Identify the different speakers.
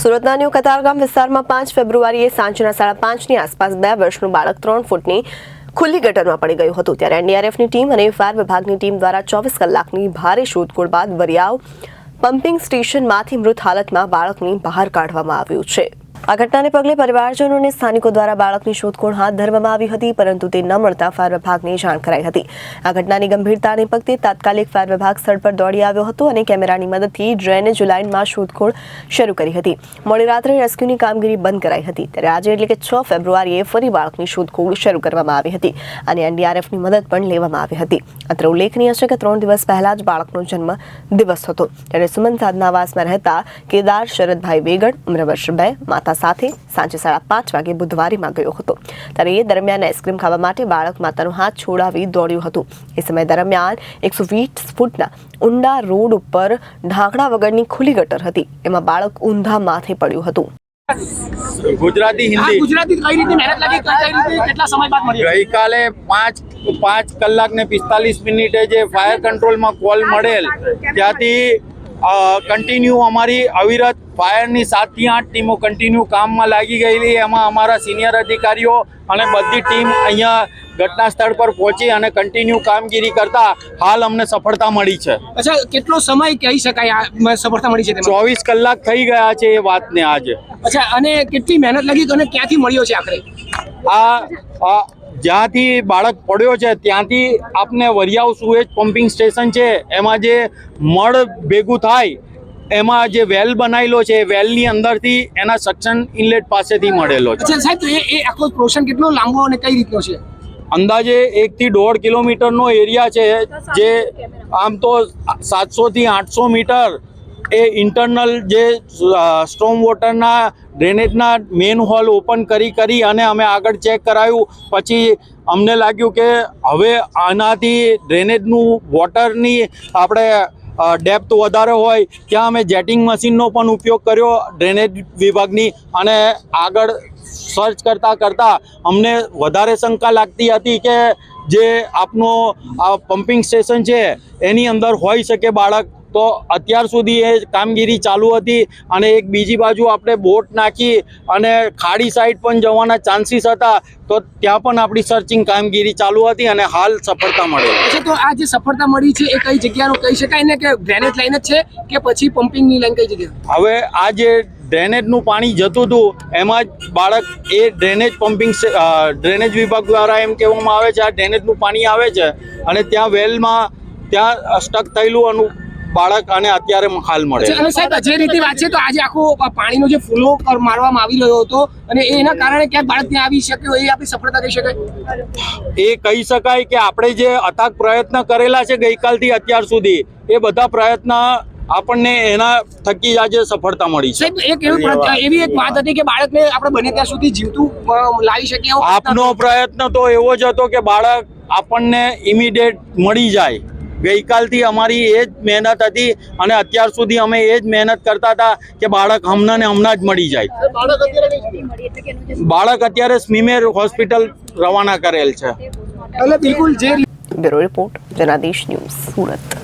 Speaker 1: સુરતના ન્યૂ કતારગામ વિસ્તારમાં પાંચ ફેબ્રુઆરીએ સાંજના સાડા પાંચની આસપાસ બે વર્ષનું બાળક ત્રણ ફૂટની ખુલ્લી ગટરમાં પડી ગયું હતું. ત્યારે એનડીઆરએફની ટીમ અને ફાયર વિભાગની ટીમ દ્વારા ચોવીસ કલાકની ભારે શોધખોળ બાદ વરિયાવ પમ્પિંગ સ્ટેશનમાંથી મૃત હાલતમાં બાળકની બહાર કાઢવામાં આવ્યું છે. આ ઘટનાને પગલે પરિવારજનો અને સ્થાનિકો દ્વારા બાળકની શોધખોળ હાથ ધરવામાં આવી હતી, પરંતુ તે ન મળતા ફાયર વિભાગને જાણ કરાઈ હતી. આ ઘટનાની ગંભીરતાને પગલે તાત્કાલિક ફાયર વિભાગ સ્થળ પર દોડી આવ્યો હતો અને કેમેરાની મદદથી ડ્રેનેજ લાઇનમાં શોધખોળ શરૂ કરી હતી. મોડી રાત્રે રેસ્ક્યુની કામગીરી બંધ કરાઈ હતી. ત્યારે આજે એટલે કે છ ફેબ્રુઆરીએ ફરી બાળકની શોધખોળ શરૂ કરવામાં આવી હતી અને એનડીઆરએફની મદદ પણ લેવામાં આવી હતી. અત્રે ઉલ્લેખનીય છે કે ત્રણ દિવસ પહેલા જ બાળકનો જન્મ દિવસ હતો. ત્યારે સુમન સાધના આવાસમાં રહેતા કેદાર શરદભાઈ વેગડ ઉમ્ર વર્ષ બે, માતા સાથે સાંજે સાડા પાંચ વાગે બુધવારીમાં ગયો હતો. ત્યારે એ દરમિયાન આઈસ્ક્રીમ ખાવા માટે બાળક માતાનો હાથ છોડાવી દોડ્યું હતું. એ સમય દરમિયાન એકસો વીસ ફૂટના ઊંડા રોડ ઉપર ઢાંકડા વગરની ખુલ્લી ગટર હતી. એમાં બાળક ઊંધા માથે પડ્યું હતું.
Speaker 2: ગુજરાતી હિન્દી.
Speaker 3: ગુજરાતી કઈ રીતે મહેનત લાગી કઈ કઈ રીતે કેટલા સમય બાદ મળી
Speaker 2: ગઈકાલે પાંચ પાંચ કલાક ને પિસ્તાલીસ મિનિટે જે ફાયર કંટ્રોલમાં કોલ મળેલ ત્યાંથી કન્ટિન્યુ અમારી અવિરત ફાયરની સાતથી આઠ ટીમો કન્ટિન્યુ કામમાં લાગી ગયેલી. એમાં અમારા સિનિયર અધિકારીઓ અને બધી ટીમ અહીંયા ઘટના સ્થળ પર પહોંચી અને કન્ટિન્યુ કામગીરી કરતા હાલ અમને સફળતા મળી છે.
Speaker 3: અચ્છા કેટલો સમય કહી શકાય સફળતા મળી છે
Speaker 2: ચોવીસ કલાક થઈ ગયા છે એ વાતને આજે.
Speaker 3: અચ્છા અને કેટલી મહેનત લાગી અને ક્યાંથી મળ્યો છે આખરે?
Speaker 2: આ જ્યાંથી બાળક પડ્યો છે ત્યાંથી આપને વરિયાવ સુએજ પમ્પિંગ સ્ટેશન છે એમાં જે મળ ભેગું થાય એમાં જે વેલ બનાવેલો છે એ વેલની અંદરથી એના સક્શન ઇનલેટ પાસેથી મળેલો છે.
Speaker 3: સાહેબ તો એ આખો પ્રોશન કેટલો લાંબો અને કઈ રીતનો છે?
Speaker 2: અંદાજે એકથી દોઢ કિલોમીટરનો એરિયા છે જે આમ તો સાતસોથી આઠસો મીટર એ ઇન્ટરનલ જે સ્ટ્રોમ વોટરના ડ્રેનેજના મેન હોલ ઓપન કરી કરી અને અમે આગળ ચેક કરાયું. પછી અમને લાગ્યું કે હવે આનાથી ડ્રેનેજનું વોટરની આપણે ડેપ્થ વધારે હોય, ત્યાં અમે જેટિંગ મશીનનો પણ ઉપયોગ કર્યો ડ્રેનેજ વિભાગની. અને આગળ સર્ચ કરતાં કરતાં અમને વધારે શંકા લાગતી હતી કે જે આપનો આ પમ્પિંગ સ્ટેશન છે, એની અંદર હોઈ શકે બાળક. તો અત્યાર સુધી એ કામગીરી ચાલુ હતી અને એક બીજી બાજુ આપણે બોટ નાખી અને ખાડી સાઈડ પણ જવાના ચાન્સીસ હતા તો ત્યાં પણ આપણી સર્ચિંગ કામગીરી ચાલુ હતી અને હાલ સફળતા મળી.
Speaker 3: અચ્છા તો આ જે સફળતા મળી છે એ કઈ જગ્યાનું કહી શકાય ને કે ડ્રેનેજ લાઈન જ છે કે પછી પમ્પિંગની લાઈન કઈ જગ્યા
Speaker 2: હવે આ જે ડ્રેનેજનું પાણી જતું હતું એમાં જ બાળક એ ડ્રેનેજ પમ્પિંગ ડ્રેનેજ વિભાગ દ્વારા એમ કહેવામાં આવે છે આ ડ્રેનેજનું પાણી આવે છે અને ત્યાં વેલમાં ત્યાં સ્ટક થયેલું અનુ બાળક અને અત્યારે હાલ મળે
Speaker 3: અને સાહેબ જે રીતે વાત છે તો આજે આખું પાણીનો જે ફૂલો મારવામાં આવી રહ્યો હતો અને એના કારણે ક્યાંક બાળક ત્યાં આવી શક્યો એ આપણી સફળતા કહી શકાય?
Speaker 2: એ કહી શકાય કે આપણે જે અથાગ પ્રયત્ન કરેલા છે ગઈકાલથી અત્યાર સુધી એ બધા પ્રયત્ન આપણને એના થકી આજે સફળતા મળી છે.
Speaker 3: એક એવી એવી એક વાત હતી કે બાળકને આપણે બને ત્યાં સુધી જીવતું લાવી શકીએ
Speaker 2: આપનો પ્રયત્ન તો એવો જ હતો કે બાળક આપણને ઇમિડિયેટ મળી જાય. ગઈકાલથી અમારી એ જ મહેનત હતી અને અત્યાર સુધી અમે એ જ મહેનત કરતા હતા કે બાળક હમણાં ને હમણાં જ મળી જાય. બાળક અત્યારે સ્મીમેર હોસ્પિટલ રવાના કરેલ છે.
Speaker 3: બિલકુલ જે
Speaker 1: bureau report Janadesh news Surat.